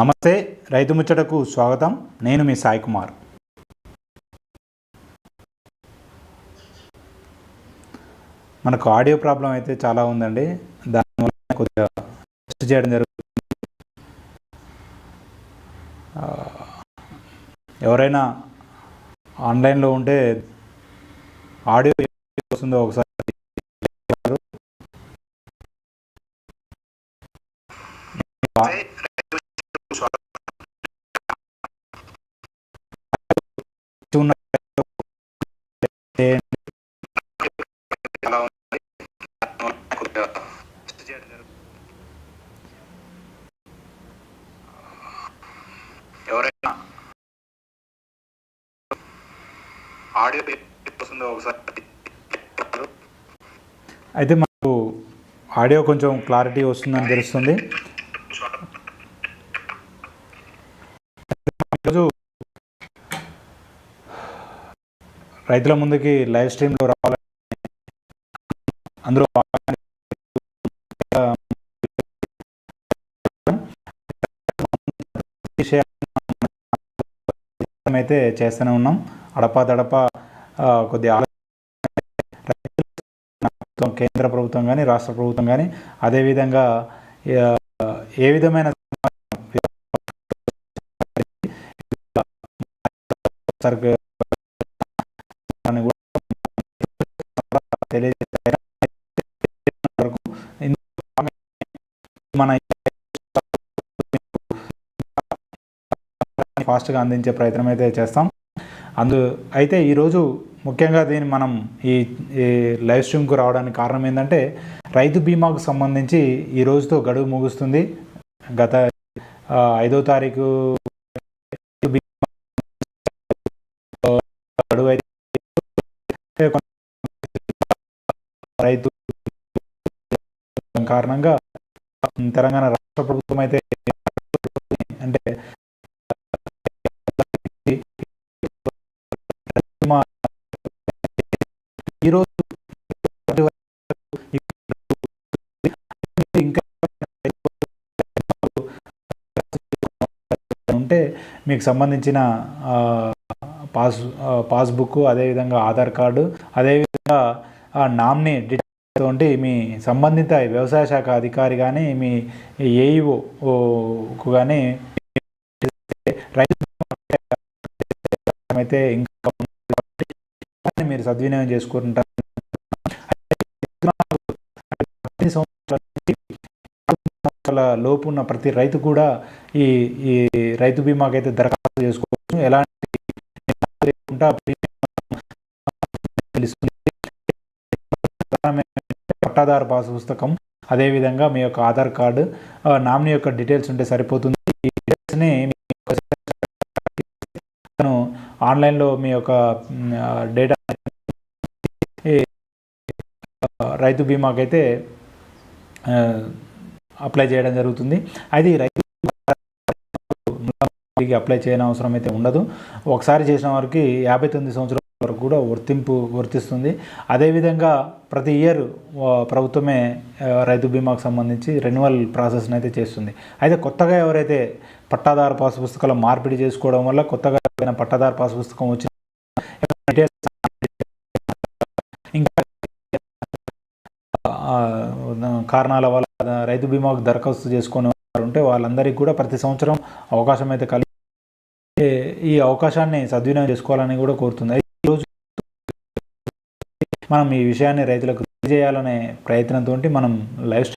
నమస్తే రైతు ముచ్చటకు స్వాగతం. నేను మీ సాయి కుమార్. మనకు ఆడియో ప్రాబ్లం అయితే చాలా ఉందండి. దానివల్ల కొద్దిగా టెస్ట్ చేయడం జరుగుతుంది. ఎవరైనా ఆన్లైన్లో ఉంటే ఆడియో వస్తుందో ఒకసారి ఉన్న ఎవరైనా ఆడియో వస్తుందో ఒకసారి. అయితే మనకు ఆడియో కొంచెం క్లారిటీ వస్తుందని తెలుస్తుంది. ఈరోజు రైతుల ముందుకి లైవ్ స్ట్రీమ్లో రావాలని అందులో అయితే చేస్తూనే ఉన్నాం. అడపాదడప కొద్ది ఆలో- కేంద్ర ప్రభుత్వం కానీ రాష్ట్ర ప్రభుత్వం కానీ అదేవిధంగా ఏ విధమైన మన ఫాస్ట్గా అందించే ప్రయత్నం అయితే చేస్తాం. అందు అయితే ఈరోజు ముఖ్యంగా దీన్ని మనం ఈ లైవ్ స్ట్రీమ్కు రావడానికి కారణం ఏంటంటే రైతు బీమాకు సంబంధించి ఈ రోజుతో గడువు ముగుస్తుంది. గత ఐదో తారీఖు గడువు అయితే రైతు కారణంగా తెలంగాణ రాష్ట్ర ప్రభుత్వం అయితే అంటే ఉంటే మీకు సంబంధించిన పాస్ పాస్బుక్ అదేవిధంగా ఆధార్ కార్డు అదేవిధంగా ఆ నామ్ని తోటి మీ సంబంధిత వ్యవసాయ శాఖ అధికారి కానీ మీ ఏఈఓకు కానీ రైతు అయితే ఇంకా మీరు సద్వినియోగం చేసుకుంటారు. లోపు ఉన్న ప్రతి రైతు కూడా ఈ ఈ రైతు బీమాకి అయితే దరఖాస్తు చేసుకోవచ్చు. ఎలాంటి లేకుండా పట్టాదారు పాస్ పుస్తకం అదేవిధంగా మీ యొక్క ఆధార్ కార్డు నామినీ యొక్క డీటెయిల్స్ ఉంటే సరిపోతుంది. ఈ డీటెయిల్స్ని తను ఆన్లైన్లో మీ యొక్క డేటా రైతు బీమాకైతే అప్లై చేయడం జరుగుతుంది. అయితే ఈ రైతు అప్లై చేయని అవసరం అయితే ఉండదు. ఒకసారి చేసిన వారికి యాభై తొమ్మిది సంవత్సరాల వరకు కూడా వర్తింపు వర్తిస్తుంది. అదేవిధంగా ప్రతి ఇయర్ ప్రభుత్వమే రైతు బీమాకు సంబంధించి రెన్యువల్ ప్రాసెస్ని అయితే చేస్తుంది. అయితే కొత్తగా ఎవరైతే పట్టాదారు పాస్ పుస్తకాలు మార్పిడి చేసుకోవడం వల్ల కొత్తగా పట్టాదారు పాస్ పుస్తకం వచ్చిన కారణాల వల్ల రైతు బీమాకు దరఖాస్తు చేసుకునే వారు ఉంటే వాళ్ళందరికీ కూడా ప్రతి సంవత్సరం అవకాశం అయితే కలిగి ఈ అవకాశాన్ని సద్వినియోగం చేసుకోవాలని కూడా కోరుతుంది. ఈరోజు మనం ఈ విషయాన్ని రైతులకు తెలియజేయాలనే ప్రయత్నంతో మనం లైవ్